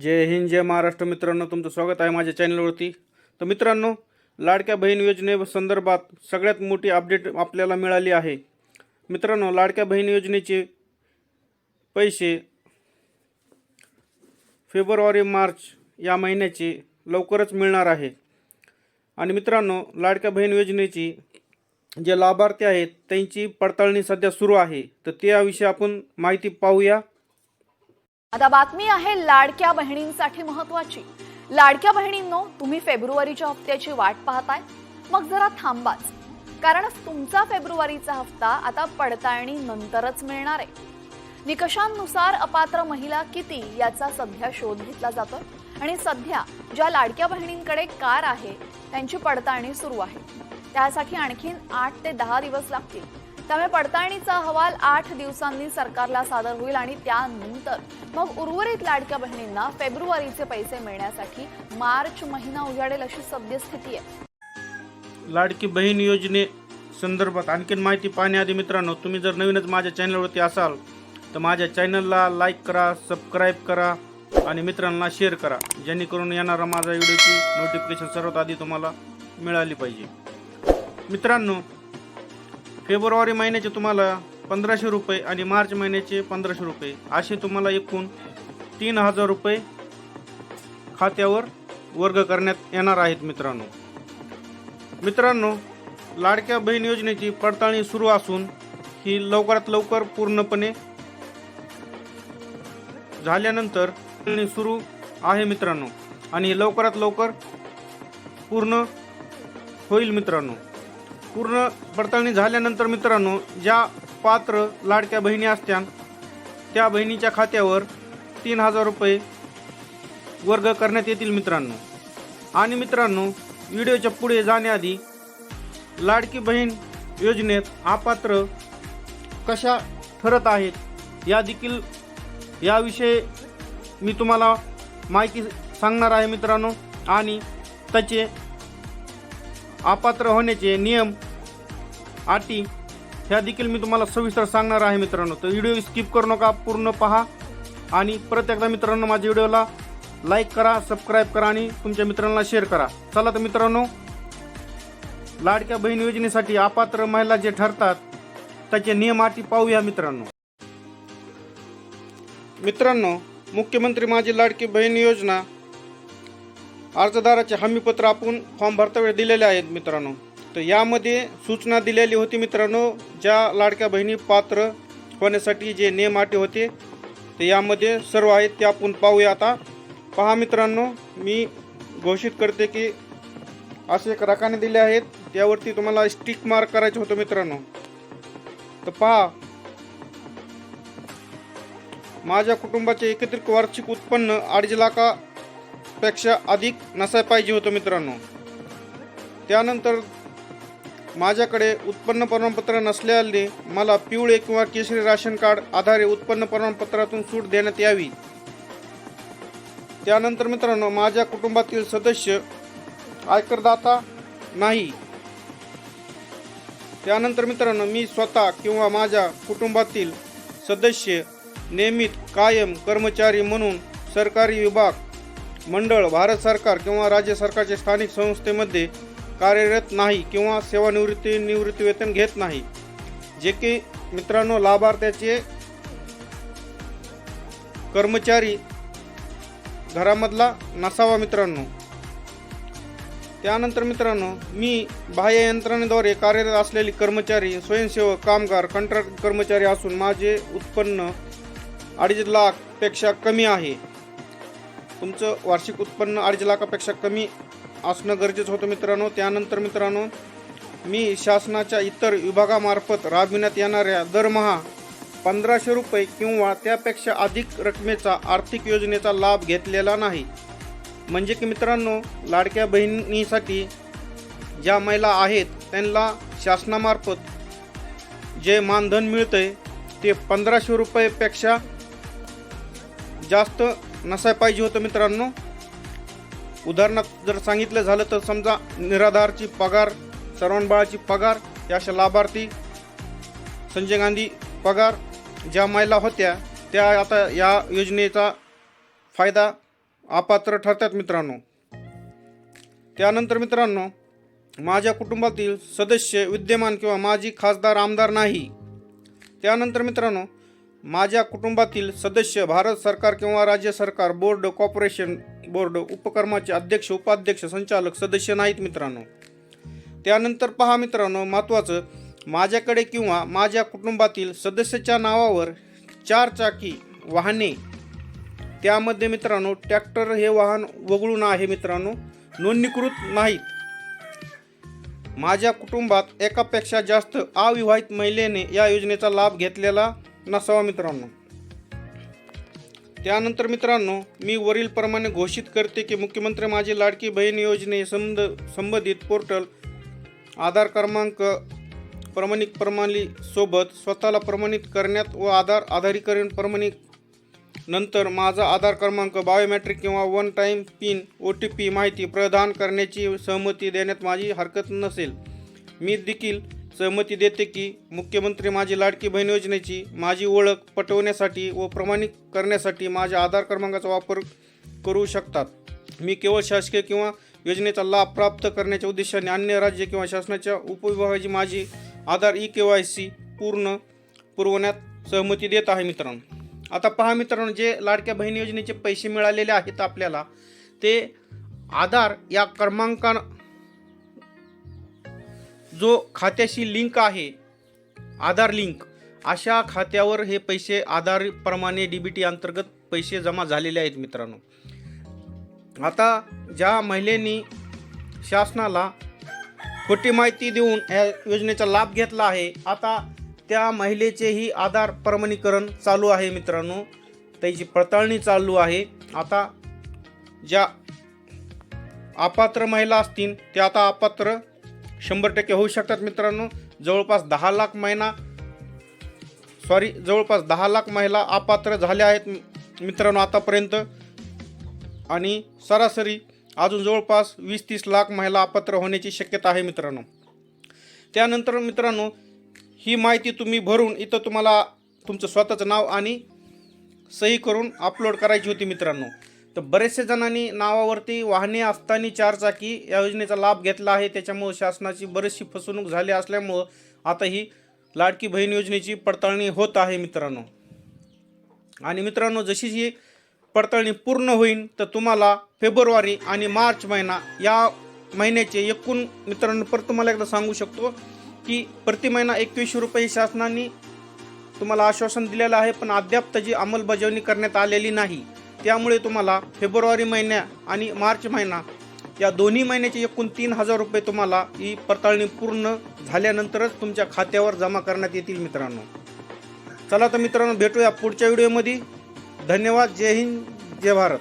जय हिंद जय महाराष्ट्र. मित्रांनो तुमचं स्वागत आहे माझ्या चॅनलवरती. तर मित्रांनो लाडक्या बहीण योजने संदर्भात सगळ्यात मोठी अपडेट आपल्याला मिळाली आहे. मित्रांनो लाडक्या बहीण योजनेचे पैसे फेब्रुवारी मार्च या महिन्याचे लवकरच मिळणार आहे. आणि मित्रांनो लाडक्या बहीण योजनेची जे लाभार्थी आहेत त्यांची पडताळणी सध्या सुरू आहे. तर त्याविषयी आपण माहिती पाहूया. आता बातमी आहे लाडक्या बहिणींसाठी महत्वाची. लाडक्या बहिणींनो तुम्ही फेब्रुवारीच्या हप्त्याची वाट पाहताय? मग जरा थांबाच. कारण तुमचा फेब्रुवारीचा हप्ता आता पडताळणी नंतरच मिळणार आहे. निकषांनुसार अपात्र महिला किती याचा सध्या शोध घेतला जातोय. आणि सध्या ज्या लाडक्या बहिणींकडे कार आहे त्यांची पडताळणी सुरू आहे. त्यासाठी आणखीन आठ ते दहा दिवस लागतील. त्यामुळे पडताळणीचा अहवाल आठ दिवसांनी सरकारला सादर होईल आणि त्यानंतर मग उर्वरित लाडक्या बहिणींना फेब्रुवारीचे पैसे मिळण्यासाठी मार्च महिना उजाडेल अशी सद्यस्थिती आहे. लाडकी बहीण योजने संदर्भात आणखीन माहिती पाहण्याआधी मित्रांनो तुम्ही जर नवीनच माझ्या चॅनलवरती असाल तर माझ्या चॅनलला लाईक करा सबस्क्राईब करा आणि मित्रांना शेअर करा. जेणेकरून येणारा माझा व्हिडिओची नोटिफिकेशन सर्वात आधी तुम्हाला मिळाली पाहिजे. मित्रांनो फेब्रुवारी महिन्याचे तुम्हाला पंधराशे रुपये आणि मार्च महिन्याचे पंधराशे रुपये. असे तुम्हाला एकूण तीन हजार रुपये खात्यावर वर्ग करण्यात येणार आहेत मित्रांनो. मित्रांनो लाडक्या बहीण योजनेची पडताळणी सुरू असून ही लवकरात लवकर पूर्णपणे झाल्यानंतर सुरू आहे मित्रांनो. आणि लवकरात लवकर पूर्ण होईल मित्रांनो. पूर्ण पडताळणी झाल्यानंतर मित्रांनो ज्या पात्र लाडक्या बहिणी असत्या त्या बहिणीच्या खात्यावर तीन हजार रुपये वर्ग करण्यात येतील मित्रांनो. आणि मित्रांनो व्हिडिओच्या पुढे जाण्याआधी लाडकी बहीण योजनेत अपात्र कशा ठरत आहेत या देखील याविषयी मी तुम्हाला माहिती सांगणार आहे मित्रांनो. आणि त्याचे अपात्र होण्याचे नियम अटी ह्या देखील मी तुम्हाला सविस्तर सांगणार आहे मित्रांनो. तर व्हिडिओ स्किप करू नका पूर्ण पहा. आणि परत एकदा मित्रांनो माझ्या व्हिडिओला लाईक करा सबस्क्राईब करा आणि तुमच्या मित्रांना शेअर करा. चला तर मित्रांनो लाडक्या बहीण योजनेसाठी अपात्र महिला जे ठरतात त्याचे नियम अटी पाहूया मित्रांनो. मित्रांनो मुख्यमंत्री माझी लाडकी बहीण योजना अर्जदाराचे हमीपत्र आपण फॉर्म भरता वेळ दिलेले आहेत मित्रांनो. तर यामध्ये सूचना दिलेली होती मित्रांनो ज्या लाडक्या बहिणी पात्र होण्यासाठी जे नियम अटी होते ते यामध्ये सर्व आहेत ते आपण पाहूया आता. पहा मित्रांनो मी घोषित करते की असे एक रकाने दिले आहेत त्यावरती तुम्हाला स्टिक मार्क करायचं होतं मित्रांनो. तर पहा. माझ्या कुटुंबाचे एकत्रित वार्षिक उत्पन्न अडीच पेक्षा अधिक नसाय पाहिजे होतं मित्रांनो. त्यानंतर माझ्याकडे उत्पन्न प्रमाणपत्र नसल्याने मला पिवळे किंवा केशरी राशन कार्ड आधारे उत्पन्न प्रमाणपत्रातून सूट देण्यात यावी. त्यानंतर मित्रांनो माझ्या कुटुंबातील सदस्य आयकरदाता नाही. त्यानंतर मित्रांनो मी स्वतः किंवा माझ्या कुटुंबातील सदस्य नियमित कायम कर्मचारी म्हणून सरकारी विभाग मंडळ भारत सरकार किंवा राज्य सरकारच्या स्थानिक संस्थेमध्ये कार्यरत नाही किंवा सेवानिवृत्ती निवृत्ती वेतन घेत नाही. जे की मित्रांनो लाभार्थ्याचे कर्मचारी घरामधला नसावा मित्रांनो. त्यानंतर मित्रांनो मी बाह्य यंत्रणेद्वारे कार्यरत असलेले कर्मचारी स्वयंसेवक कामगार कंत्राट कर्मचारी असून माझे उत्पन्न अडीच लाखपेक्षा कमी आहे. तुमचं वार्षिक उत्पन्न अडीच लाखापेक्षा कमी असणं गरजेचं होतं मित्रांनो. त्यानंतर मित्रांनो मी शासनाच्या इतर विभागामार्फत राबविण्यात येणाऱ्या दरमहा पंधराशे रुपये किंवा त्यापेक्षा अधिक रकमेचा आर्थिक योजनेचा लाभ घेतलेला नाही. म्हणजे की मित्रांनो लाडक्या बहिणीसाठी ज्या महिला आहेत त्यांना शासनामार्फत जे मानधन मिळतंय ते पंधराशे रुपयेपेक्षा जास्त नसाय पाहिजे होतं मित्रांनो. उदाहरणार्थ जर सांगितलं झालं तर समजा निराधारची पगार सर्वान बाळाची पगार या अशा लाभार्थी संजय गांधी पगार ज्या महिला होत्या त्या आता या योजनेचा फायदा अपात्र ठरतात मित्रांनो. त्यानंतर मित्रांनो माझ्या कुटुंबातील सदस्य विद्यमान किंवा माजी खासदार आमदार नाही. त्यानंतर मित्रांनो माझ्या कुटुंबातील सदस्य भारत सरकार किंवा राज्य सरकार बोर्ड कॉर्पोरेशन बोर्ड उपक्रमाचे अध्यक्ष उपाध्यक्ष संचालक सदस्य नाहीत मित्रांनो. त्यानंतर पहा मित्रांनो महत्त्वाचं माझ्याकडे किंवा माझ्या कुटुंबातील सदस्याच्या नावावर चार चाकी वाहने. त्यामध्ये मित्रांनो ट्रॅक्टर हे वाहन वगळून आहे मित्रांनो नोंदणीकृत नाहीत. माझ्या कुटुंबात एकापेक्षा जास्त अविवाहित महिलेने या योजनेचा लाभ घेतलेला नसावा मित्रांनो. त्यानंतर मित्रांनो मी वरीलप्रमाणे घोषित करते की मुख्यमंत्री माझी लाडकी बहीण योजने संबंध संबंधित पोर्टल आधार क्रमांक प्रमाणित प्रणालीसोबत स्वतःला प्रमाणित करण्यात व आधार आधारीकरण प्रमाणित नंतर माझा आधार क्रमांक बायोमॅट्रिक किंवा one time PIN O T P माहिती प्रदान करण्याची सहमती देण्यात माझी हरकत नसेल. मी देखील सहमती देते की मुख्यमंत्री माझी लाडकी बहीण योजनेची माझी ओळख पटवण्यासाठी व प्रमाणित करण्यासाठी माझ्या आधार क्रमांकाचा वापर करू शकतात. मी केवळ शासकीय किंवा योजनेचा लाभ प्राप्त करण्याच्या उद्देशाने अन्य राज्य किंवा शासनाच्या उपविभागाची माझी Aadhaar e K Y C पूर्ण पुरवण्यात सहमती देत आहे मित्रांनो. आता पहा मित्रांनो जे लाडक्या बहीण योजनेचे पैसे मिळालेले आहेत आपल्याला ते आधार या क्रमांकानं जो खात्याशी लिंक आहे आधार लिंक अशा खात्यावर हे पैसे आधारप्रमाणे डी बी टी अंतर्गत पैसे जमा झालेले आहेत मित्रांनो. आता ज्या महिलेनी शासनाला खोटी माहिती देऊन या योजनेचा लाभ घेतला आहे आता त्या महिलेचेही आधार प्रमाणीकरण चालू आहे मित्रांनो. त्याची पडताळणी चालू आहे. आता ज्या अपात्र महिला असतील त्या आता अपात्र शंभर टक्के होऊ शकतात मित्रांनो. जवळपास दहा लाख महिना सॉरी जवळपास दहा लाख महिला अपात्र झाल्या आहेत मित्रांनो आतापर्यंत. आणि सरासरी अजून जवळपास वीस तीस लाख महिला अपात्र होण्याची शक्यता आहे मित्रांनो. त्यानंतर मित्रांनो ही माहिती तुम्ही भरून इथं तुम्हाला तुमचं स्वतःचं नाव आणि सही करून अपलोड करायची होती मित्रांनो. तर बरेचसे जणांनी नावावरती वाहने असताना चारचाकी या योजनेचा लाभ घेतला आहे. त्याच्यामुळं शासनाची बरीचशी फसवणूक झाली असल्यामुळं आता ही लाडकी बहीण योजनेची पडताळणी होत आहे मित्रांनो. आणि मित्रांनो जशी ही पडताळणी पूर्ण होईल तर तुम्हाला फेब्रुवारी आणि मार्च महिना या महिन्याचे एकूण मित्रांनो परत तुम्हाला एकदा सांगू शकतो की प्रति महिना एकवीसशे रुपये शासनाने तुम्हाला आश्वासन दिलेलं आहे पण अद्याप त्याची अंमलबजावणी करण्यात आलेली नाही. त्यामुळे तुम्हाला फेब्रुवारी महिन्या आणि मार्च महिना या दोन्ही महिन्याचे एकूण तीन हजार रुपये तुम्हाला ही पडताळणी पूर्ण झाल्यानंतरच तुमच्या खात्यावर जमा करण्यात येतील मित्रांनो. चला तर मित्रांनो भेटूया पुढच्या व्हिडिओमध्ये. धन्यवाद. जय हिंद. जय भारत.